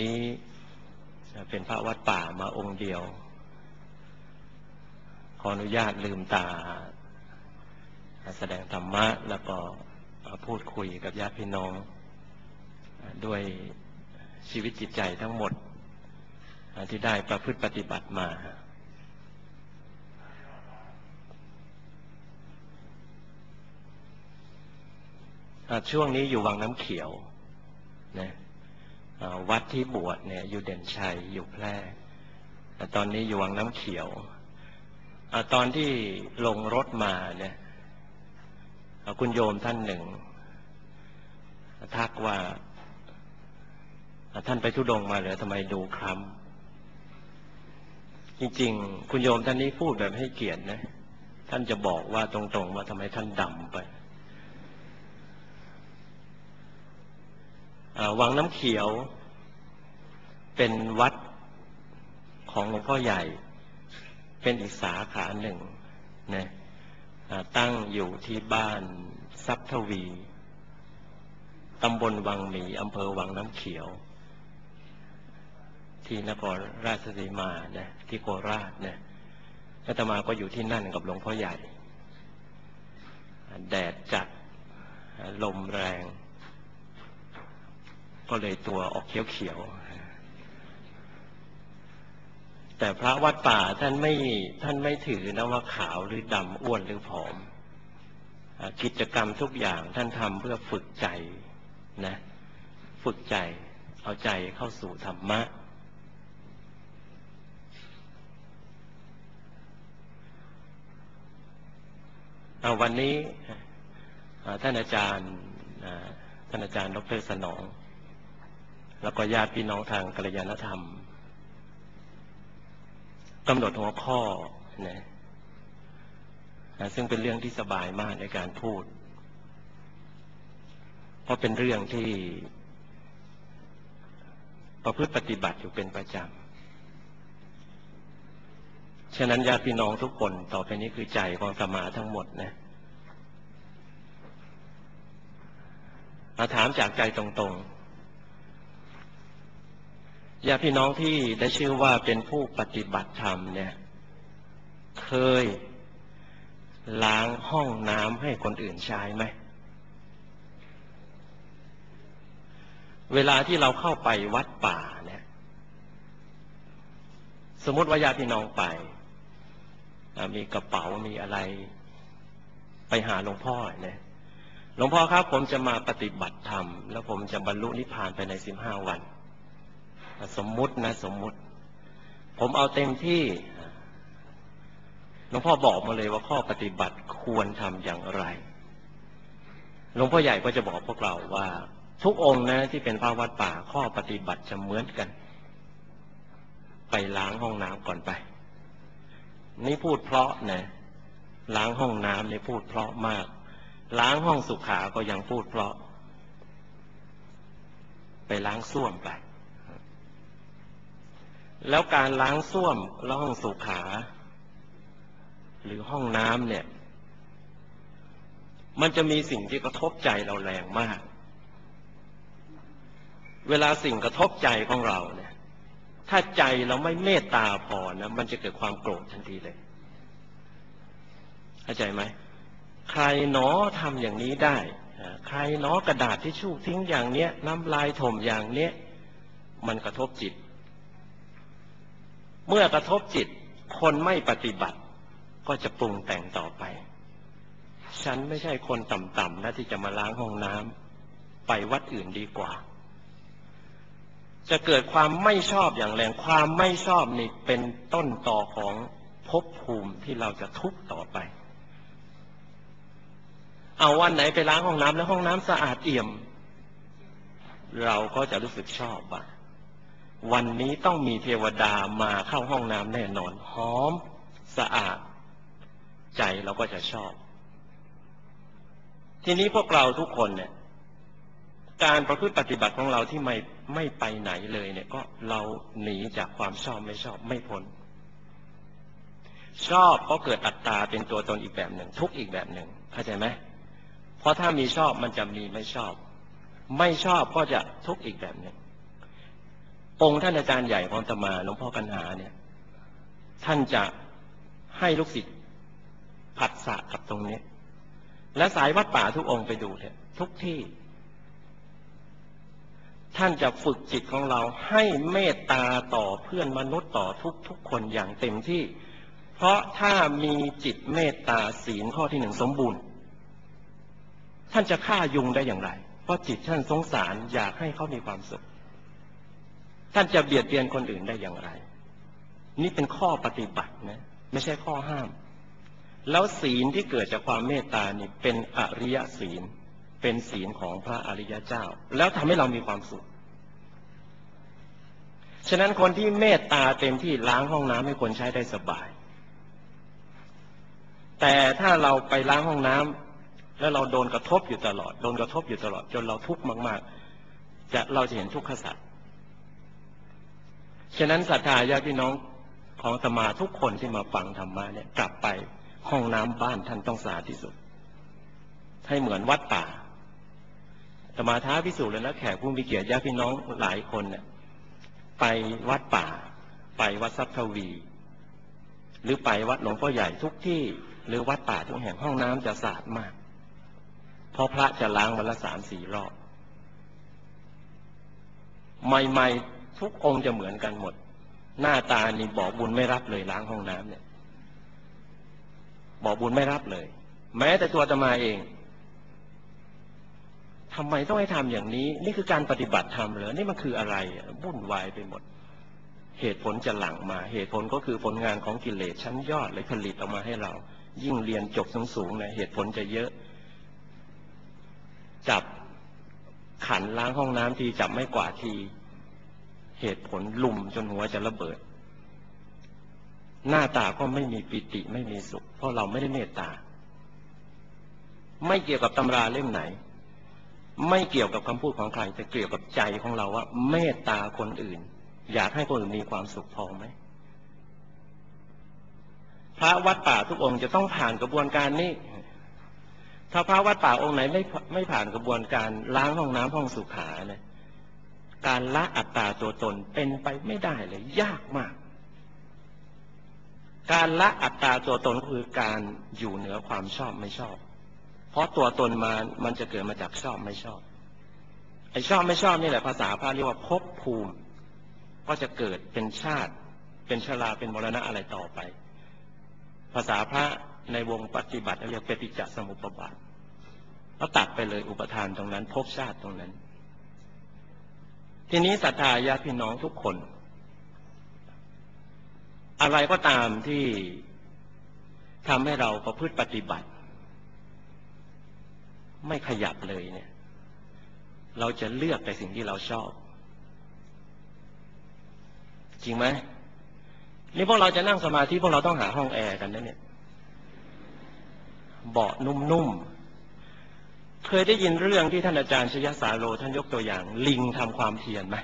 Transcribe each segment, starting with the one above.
นี้เป็นพระวัดป่ามาองค์เดียว ขออนุญาตลืมตา แสดงธรรมะแล้วก็พูดคุยกับญาติพี่น้อง ด้วยชีวิตจิตใจทั้งหมด ที่ได้ประพฤติปฏิบัติมาช่วงนี้อยู่วังน้ำเขียวนะ วัดที่บวชเนี่ยอยู่เด่นชัยอยู่แพร่แต่ตอนนี้อยู่วังน้ำเขียวอตอนที่ลงรถมาเนี่ยคุณโยมท่านหนึ่ง ทักว่า ท่านไปทุดงมาเหรอทำไมดูคล้ำจริง ๆ คุณโยมท่านนี้พูดแบบให้เกียรตินะ ท่านจะบอกว่าตรงๆว่าทำไมท่านดำไป วังน้ำเขียว เป็นวัดของหลวงพ่อใหญ่ เป็นอีกสาขาหนึ่งนะตั้งอยู่ที่บ้านซับทวีตำบลวังหมีอำเภอวังน้ำเขียว ที่นครราชสีมานะที่โคราชนะอาตมาก็อยู่ที่นั่นกับหลวงพ่อใหญ่ แดดจัดลมแรง ก็เลยตัวออกเขียวๆ แต่พระวัดป่าท่านไม่ท่านไม่ถือนะว่าขาวหรือดำอ้วนหรือผอม กิจกรรมทุกอย่างท่านทำเพื่อฝึกใจนะ ฝึกใจเอาใจเข้าสู่ธรรมะเอาวันนี้ท่านอาจารย์ท่านอาจารย์ดรสนอง แล้วก็ญาติพี่น้องทางกัลยาณธรรมกำหนดหัวข้อนะซึ่งเป็นเรื่องที่สบายมากในการพูด เพราะเป็นเรื่องที่ ประพฤติปฏิบัติอยู่เป็นประจำ ฉะนั้นญาติพี่น้องทุกคนต่อไปนี้คือใจของสมาทั้งหมดนะมาถามจากใจตรงๆ ญาติพี่น้องที่ได้ชื่อว่าเป็นผู้ปฏิบัติธรรมเนี่ย เคยล้างห้องน้ำให้คนอื่นใช้ไหม เวลาที่เราเข้าไปวัดป่าเนี่ย สมมติว่าญาติพี่น้องไป มีกระเป๋ามีอะไร ไปหาหลวงพ่อเนี่ยหลวงพ่อครับผมจะมาปฏิบัติธรรม แล้วผมจะบรรลุนิพพานไปในสิบห้าวัน สมมุตินะ สมมุติ ผมเอาเต็มที่หลวงพ่อบอกมาเลยว่าข้อปฏิบัติควรทำอย่างไรหลวงพ่อใหญ่ก็จะบอกพวกเราว่า ทุกองค์นะ ที่เป็นพระวัดป่าข้อปฏิบัติจะเหมือนกัน ไปล้างห้องน้ำก่อนไป นี่พูดเพราะนะล้างห้องน้ำนี่พูดเพราะมาก ล้างห้องสุขาก็ยังพูดเพราะ ไปล้างส้วมไป แล้วการล้างส้วมแล้วห้องสุขา หรือห้องน้ำเนี่ย มันจะมีสิ่งที่กระทบใจเราแรงมาก เวลาสิ่งกระทบใจของเราเนี่ย ถ้าใจเราไม่เมตตาพอนะมันจะเกิดความโกรธทันทีเลยเข้าใจไหมใครหนอทำอย่างนี้ได้ใครหนอกระดาษที่ชู่ทิ้งอย่างเนี้ยน้ำลายถมอย่างเนี้ยมันกระทบจิต เมื่อกระทบจิต คนไม่ปฏิบัติ ก็จะปรุงแต่งต่อไป ฉันไม่ใช่คนต่ำๆนะที่จะมาล้างห้องน้ำไปวัดอื่นดีกว่า จะเกิดความไม่ชอบอย่างแรงความไม่ชอบนี่เป็นต้นต่อของภพภูมิที่เราจะทุกข์ต่อไป เอาวันไหนไปล้างห้องน้ำแล้วห้องน้ำสะอาดเอี่ยม เราก็จะรู้สึกชอบบ้าง วันนี้ต้องมีเทวดามาเข้าห้องน้ำแน่นอน หอม สะอาด ใจเราก็จะชอบ ทีนี้พวกเราทุกคนเนี่ย การประพฤติปฏิบัติของเราที่ไม่ไม่ไปไหนเลยเนี่ย ก็เราหนีจากความชอบไม่ชอบไม่พ้นชอบก็เกิดอัตตาเป็นตัวตนอีกแบบหนึ่ง ทุกอีกแบบหนึ่งเข้าใจไหมเพราะถ้ามีชอบมันจะมีไม่ชอบ ไม่ชอบก็จะทุกอีกแบบหนึ่ง องค์ท่านอาจารย์ใหญ่ของอาตมาหลวงพ่อกันหาเนี่ย ท่านจะให้ลูกศิษย์ผัดสะกับตรงนี้ และสายวัดป่าทุกองค์ไปดูเถอะทุกที่ ท่านจะฝึกจิตของเราให้เมตตาต่อเพื่อนมนุษย์ต่อทุกทุกคนอย่างเต็มที่ เพราะถ้ามีจิตเมตตาศีลข้อที่หนึ่งสมบูรณ์ ท่านจะฆ่ายุงได้อย่างไร เพราะจิตท่านสงสารอยากให้เขามีความสุข ท่านจะเบียดเบียนคนอื่นได้อย่างไร นี่เป็นข้อปฏิบัตินะ ไม่ใช่ข้อห้าม แล้วศีลที่เกิดจากความเมตตานี่เป็นอริยศีล เป็นศีลของพระอริยเจ้า แล้วทำให้เรามีความสุข ฉะนั้นคนที่เมตตาเต็มที่ล้างห้องน้ำให้คนใช้ได้สบาย แต่ถ้าเราไปล้างห้องน้ำแล้วเราโดนกระทบอยู่ตลอด โดนกระทบอยู่ตลอด จนเราทุกข์มาก ๆ จะเราจะเห็นทุกขสัตว์ ฉะนั้นศรัทธาญาติพี่น้องของธรรมาทุกคนที่มาฟังธรรมะเนี่ยกลับไปห้องน้ำบ้านท่านต้องสะอาดที่สุด ให้เหมือนวัดป่าธรรมาท้าพิสูจน์เลยนะแขกผู้มีเกียรติญาติพี่น้องหลายคนเนี่ยไปวัดป่า ไปวัดทรัพย์ทวี หรือไปวัดหลวงพ่อใหญ่ทุกที่หรือวัดป่าทุกแห่งห้องน้ำจะสะอาดมากเพราะพระจะล้างวันละสามสี่รอบ ใหม่ ๆ ทุกองค์จะเหมือนกันหมด หน้าตานี่บอกบุญไม่รับเลยล้างห้องน้ำเนี่ย บอกบุญไม่รับเลย แม้แต่ตัวจะมาเองทำไมต้องให้ทำอย่างนี้ นี่คือการปฏิบัติธรรมเหรอนี่มันคืออะไรวุ่นวายไปหมด เหตุผลจะหลังมา เหตุผลก็คือผลงานของกิเลสชั้นยอดเลยผลิตออกมาให้เรา ยิ่งเรียนจบสูงๆนะเหตุผลจะเยอะ จับขันล้างห้องน้ำทีจับไม่กว่าที เหตุผลลุ่มจนหัวจะระเบิด หน้าตาก็ไม่มีปิติไม่มีสุข เพราะเราไม่ได้เมตตา ไม่เกี่ยวกับตำราเล่มไหน ไม่เกี่ยวกับคำพูดของใครแต่เกี่ยวกับใจของเราว่า เมตตาคนอื่น อยากให้คนอื่นมีความสุขพอไหมพระวัดป่าทุกองค์จะต้องผ่านกระบวนการนี้ถ้าพระวัดป่าองค์ไหนไม่ไม่ผ่านกระบวนการล้างห้องน้ำห้องสุขาเนี่ย การละอัตตาตัวตนเป็นไปไม่ได้เลย ยากมาก การละอัตตาตัวตนคือการอยู่เหนือความชอบไม่ชอบ เพราะตัวตนมามันจะเกิดมาจากชอบไม่ชอบไอ้ชอบไม่ชอบนี่แหละภาษาพระเรียกว่าภพภูมิ ก็จะเกิดเป็นชาติ เป็นชราเป็นมรณะอะไรต่อไป ภาษาพระในวงปฏิบัติเรียกปฏิจจสมุปบาทแล้วตัดไปเลยอุปทานตรงนั้นภพชาติตรงนั้น ทีนี้ศรัทธาญาติพี่น้องทุกคน อะไรก็ตามที่ทำให้เราประพฤติปฏิบัติ ไม่ขยับเลยเนี่ย เราจะเลือกแต่สิ่งที่เราชอบ จริงไหมนี่พวกเราจะนั่งสมาธิพวกเราต้องหาห้องแอร์กันนะเนี่ย เบาะนุ่มๆ เคยได้ยินเรื่องที่ท่านอาจารย์ชยสาโลท่านยกตัวอย่าง ลิงทำความเพียรไหม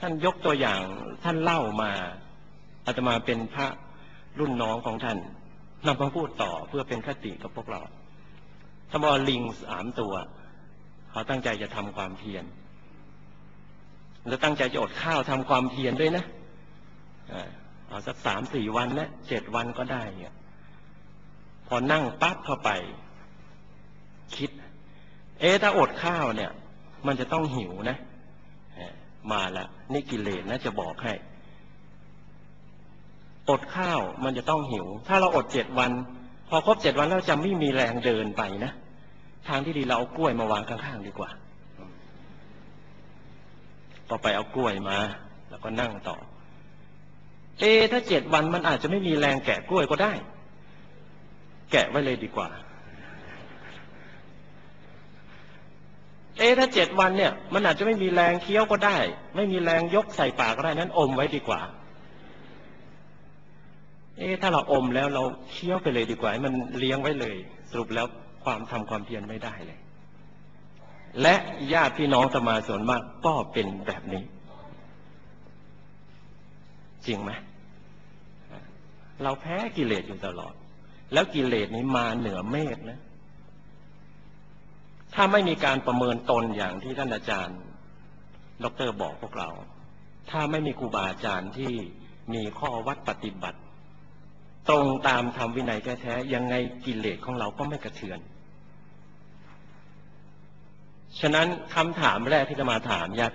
ท่านยกตัวอย่างท่านเล่ามาอาตมาเป็นพระรุ่นน้องของท่านนำมาพูดต่อเพื่อเป็นคติกับพวกเราท่านบอกลิงสามตัว เขาตั้งใจจะทำความเพียรแล้วตั้งใจจะอดข้าวทำความเพียรด้วยนะเอาสักสามสี่วันนะเจ็ดวันก็ได้เนี่ย อนั่งปั๊บเข้าไป คิด เอ๊ะถ้าอดข้าวเนี่ย มันจะต้องหิวนะ มาล้วนี่กิเลสนะจะบอกให้ อดข้าวมันจะต้องหิว ถ้าเราอดเจ็ดวัน พอครบเจ็ดวันแล้วจะไม่มีแรงเดินไปนะ ทางที่ดีเราเอากล้วยมาวางข้างๆดีกว่า ต่อไปเอากล้วยมา แล้วก็นั่งต่อ เอถ้าเจ็ดวันมันอาจจะไม่มีแรงแกะกล้วยก็ได้ แกะไว้เลยดีกว่า เอถ้าเจ็ดวันเนี่ย มันอาจจะไม่มีแรงเคี้ยวก็ได้ ไม่มีแรงยกใส่ปากก็ได้นั้น อมไว้ดีกว่า เอถ้าเราอมแล้วเราเคี้ยวไปเลยดีกว่า มันเลี้ยงไว้เลย สรุปแล้วความทำความเพียรไม่ได้เลย และญาติพี่น้องสมาส่วนมากก็เป็นแบบนี้ จริงไหมเราแพ้กิเลสอยู่ตลอด แล้วกิเลสนี้มาเหนือเมฆนะ ถ้าไม่มีการประเมินตนอย่างที่ท่านอาจารย์ ดรบอกพวกเรา ถ้าไม่มีครูบาอาจารย์ที่มีข้อวัดปฏิบัติ ตรงตามธรรมวินัยแท้ๆยังไงกิเลสของเราก็ไม่กระเทือน ฉะนั้นคำถามแรกที่จะมาถามญาติ